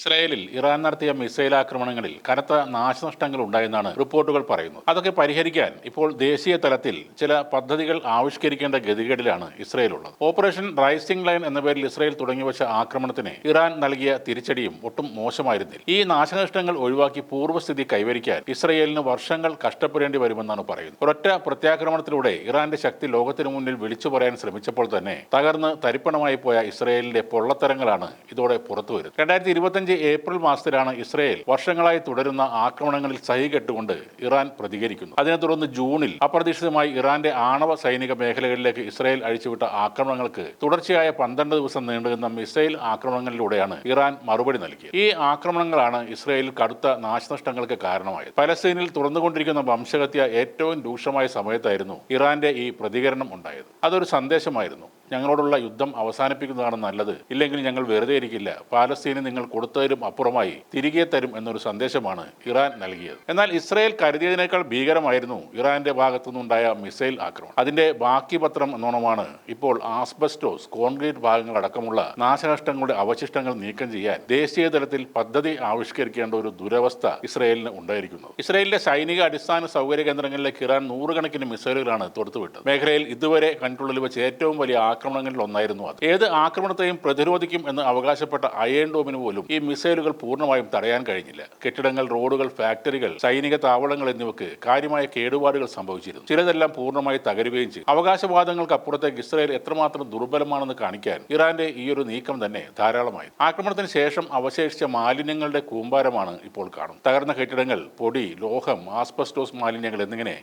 ഇസ്രായേലിൽ ഇറാൻ നടത്തിയ മിസൈൽ ആക്രമണങ്ങളിൽ കനത്ത നാശനഷ്ടങ്ങൾ ഉണ്ടായെന്നാണ് റിപ്പോർട്ടുകൾ പറയുന്നത്. അതൊക്കെ പരിഹരിക്കാൻ ഇപ്പോൾ ദേശീയ തലത്തിൽ ചില പദ്ധതികൾ ആവിഷ്കരിക്കേണ്ട ഗതികേടിലാണ് ഇസ്രായേൽ ഉള്ളത് ഓപ്പറേഷൻ റൈസിംഗ് ലൈൻ എന്ന പേരിൽ ഇസ്രായേൽ തുടങ്ങിവച്ച ആക്രമണത്തിന് ഇറാൻ നൽകിയ തിരിച്ചടിയും ഒട്ടും മോശമായിരുന്നില്ല. ഈ നാശനഷ്ടങ്ങൾ ഒഴിവാക്കി പൂർവസ്ഥിതി കൈവരിക്കാൻ ഇസ്രായേലിന് വർഷങ്ങൾ കഷ്ടപ്പെടേണ്ടി വരുമെന്നാണ് പറയുന്നത്. ഒരൊറ്റ പ്രത്യാക്രമണത്തിലൂടെ ഇറാന്റെ ശക്തി ലോകത്തിനു മുന്നിൽ വിളിച്ചു പറയാൻ ശ്രമിച്ചപ്പോൾ തന്നെ തകർന്ന് തരിപ്പണമായി പോയ ഇസ്രായേലിന്റെ പൊള്ളത്തരങ്ങളാണ് ഇതോടെ പുറത്തു വരുന്നത് രണ്ടായിരത്തി ഇരുപത്തിയഞ്ച് ഏപ്രിൽ മാസത്തിലാണ് ഇസ്രയേൽ വർഷങ്ങളായി തുടരുന്ന ആക്രമണങ്ങളിൽ സഹികെട്ടുകൊണ്ട് ഇറാൻ പ്രതികരിക്കുന്നു. അതിനെ തുടർന്ന് ജൂണിൽ അപ്രതീക്ഷിതമായി ഇറാന്റെ ആണവ സൈനിക മേഖലകളിലേക്ക് ഇസ്രയേൽ അഴിച്ചുവിട്ട ആക്രമണങ്ങൾക്ക് തുടർച്ചയായ പന്ത്രണ്ട് ദിവസം നീണ്ടുനിന്ന മിസൈൽ ആക്രമണങ്ങളിലൂടെയാണ് ഇറാൻ മറുപടി നൽകിയത്. ഈ ആക്രമണങ്ങളാണ് ഇസ്രായേലിൽ കടുത്ത നാശനഷ്ടങ്ങൾക്ക് കാരണമായത്. പലസ്തീനിൽ തുറന്നുകൊണ്ടിരിക്കുന്ന വംശഹത്യ ഏറ്റവും രൂക്ഷമായ സമയത്തായിരുന്നു ഇറാന്റെ ഈ പ്രതികരണം ഉണ്ടായത്. അതൊരു സന്ദേശമായിരുന്നു. ഞങ്ങളോടുള്ള യുദ്ധം അവസാനിപ്പിക്കുന്നതാണ് നല്ലത്. ഇല്ലെങ്കിൽ ഞങ്ങൾ വെറുതെ ഇരിക്കില്ല. പാലസ്തീന് നിങ്ങൾ കൊടുത്തതിലും അപ്പുറമായി തിരികെ തരും എന്നൊരു സന്ദേശമാണ് ഇറാൻ നൽകിയത്. എന്നാൽ ഇസ്രായേൽ കരുതിയതിനേക്കാൾ ഭീകരമായിരുന്നു ഇറാന്റെ ഭാഗത്തുനിന്നുണ്ടായ മിസൈൽ ആക്രമണം. അതിന്റെ ബാക്കി പത്രം എന്നോണമാണ് ഇപ്പോൾ ആസ്ബസ്റ്റോസ് കോൺക്രീറ്റ് ഭാഗങ്ങൾ അടക്കമുള്ള നാശനഷ്ടങ്ങളുടെ അവശിഷ്ടങ്ങൾ നീക്കം ചെയ്യാൻ ദേശീയ തലത്തിൽ പദ്ധതി ആവിഷ്കരിക്കേണ്ട ഒരു ദുരവസ്ഥ ഇസ്രായേലിന് ഉണ്ടായിരിക്കുന്നു. ഇസ്രായേലിന്റെ സൈനിക അടിസ്ഥാന സൗകര്യ കേന്ദ്രങ്ങളിലേക്ക് ഇറാൻ നൂറുകണക്കിന് മിസൈലുകളാണ് തൊടുത്തുവിട്ടത്. മേഖലയിൽ ഇതുവരെ കൺട്രോളിൽ വെച്ച് ഏറ്റവും വലിയ ആക്രമണങ്ങളിൽ ഒന്നായിരുന്നു അത്. ഏത് ആക്രമണത്തെയും പ്രതിരോധിക്കും എന്ന് അവകാശപ്പെട്ട അയൺ ഡോമിന് പോലും ഈ മിസൈലുകൾ പൂർണമായും തടയാൻ കഴിഞ്ഞില്ല. കെട്ടിടങ്ങൾ റോഡുകൾ ഫാക്ടറികൾ സൈനിക താവളങ്ങൾ എന്നിവയ്ക്ക് കാര്യമായ കേടുപാടുകൾ സംഭവിച്ചിരുന്നു. ചിലതെല്ലാം പൂർണമായി തകരുകയും ചെയ്തു. അവകാശവാദങ്ങൾക്ക് അപ്പുറത്തേക്ക് ഇസ്രായേൽ എത്രമാത്രം ദുർബലമാണെന്ന് കാണിക്കാൻ ഇറാന്റെ ഈ ഒരു നീക്കം തന്നെ ധാരാളമായി. ആക്രമണത്തിന് ശേഷം അവശേഷിച്ച മാലിന്യങ്ങളുടെ കൂമ്പാരമാണ് ഇപ്പോൾ കാണുന്നത്. തകർന്ന കെട്ടിടങ്ങൾ പൊടി ലോഹം ആസ്പെസ്റ്റോസ് മാലിന്യങ്ങൾ എന്നിങ്ങനെ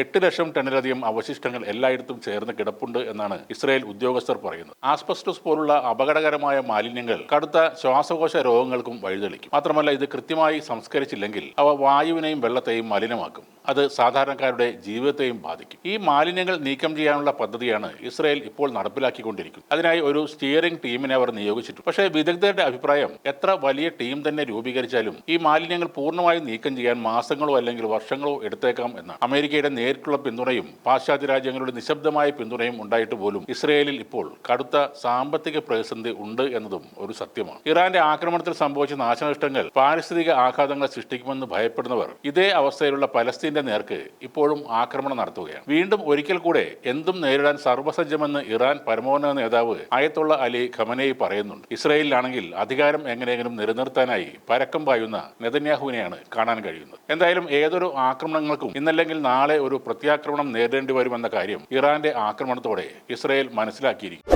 എട്ട് ലക്ഷം ടണ്ണിലധികം അവശിഷ്ടങ്ങൾ എല്ലായിടത്തും ചേർന്ന് കിടപ്പുണ്ട് എന്നാണ് ഇസ്രായേൽ ഉദ്യോഗസ്ഥർ പറയുന്നത് ആസ്പെസ്റ്റസ് പോലുള്ള അപകടകരമായ മാലിന്യങ്ങൾ കടുത്ത ശ്വാസകോശ രോഗങ്ങൾക്കും വഴിതെളിക്കും. മാത്രമല്ല ഇത് കൃത്യമായി സംസ്കരിച്ചില്ലെങ്കിൽ അവ വായുവിനെയും വെള്ളത്തെയും മലിനമാക്കും. അത് സാധാരണക്കാരുടെ ജീവിതത്തെയും ബാധിക്കും. ഈ മാലിന്യങ്ങൾ നീക്കം ചെയ്യാനുള്ള പദ്ധതിയാണ് ഇസ്രായേൽ ഇപ്പോൾ നടപ്പിലാക്കിക്കൊണ്ടിരിക്കുന്നത്. അതിനായി ഒരു സ്റ്റിയറിംഗ് ടീമിനെ അവർ നിയോഗിച്ചിട്ടു പക്ഷേ വിദഗ്ധരുടെ അഭിപ്രായം എത്ര വലിയ ടീം തന്നെ രൂപീകരിച്ചാലും ഈ മാലിന്യങ്ങൾ പൂർണമായും നീക്കം ചെയ്യാൻ മാസങ്ങളോ അല്ലെങ്കിൽ വർഷങ്ങളോ എടുത്തേക്കാം എന്നാണ്. അമേരിക്കയുടെ നേരിട്ടുള്ള പിന്തുണയും പാശ്ചാത്യ രാജ്യങ്ങളുടെ നിശബ്ദമായ പിന്തുണയും ഉണ്ടായിട്ട് പോലും ഇസ്രയേലിൽ ഇപ്പോൾ കടുത്ത സാമ്പത്തിക പ്രതിസന്ധി ഉണ്ട് എന്നതും ഒരു സത്യമാണ്. ഇറാന്റെ ആക്രമണത്തിൽ സംഭവിച്ച നാശനഷ്ടങ്ങൾ പാരിസ്ഥിതിക ആഘാതങ്ങൾ സൃഷ്ടിക്കുമെന്ന് ഭയപ്പെടുന്നവർ ഇതേ അവസ്ഥയിലുള്ള പലസ്തീന്റെ നേർക്ക് ഇപ്പോഴും ആക്രമണം നടത്തുകയാണ്. വീണ്ടും ഒരിക്കൽ കൂടെ എന്തും നേരിടാൻ സർവസജ്ജമെന്ന് ഇറാൻ പരമോന്നത നേതാവ് ആയത്തുള്ള അലി ഖമനേയി പറയുന്നുണ്ട്. ഇസ്രയേലിലാണെങ്കിൽ അധികാരം എങ്ങനെയെങ്കിലും നിലനിർത്താനായി പരക്കം പായുന്ന നെതന്യാഹുവിനെയാണ് കാണാൻ കഴിയുന്നത്. എന്തായാലും ഏതൊരു ആക്രമണങ്ങൾക്കും ഇന്നല്ലെങ്കിൽ നാളെ ഒരു പ്രത്യാക്രമണം നേരിടേണ്ടി വരുമെന്ന കാര്യം ഇറാന്റെ ആക്രമണത്തോടെ ഇസ്രയേൽ മനസ്സിലാക്കിയിരിക്കും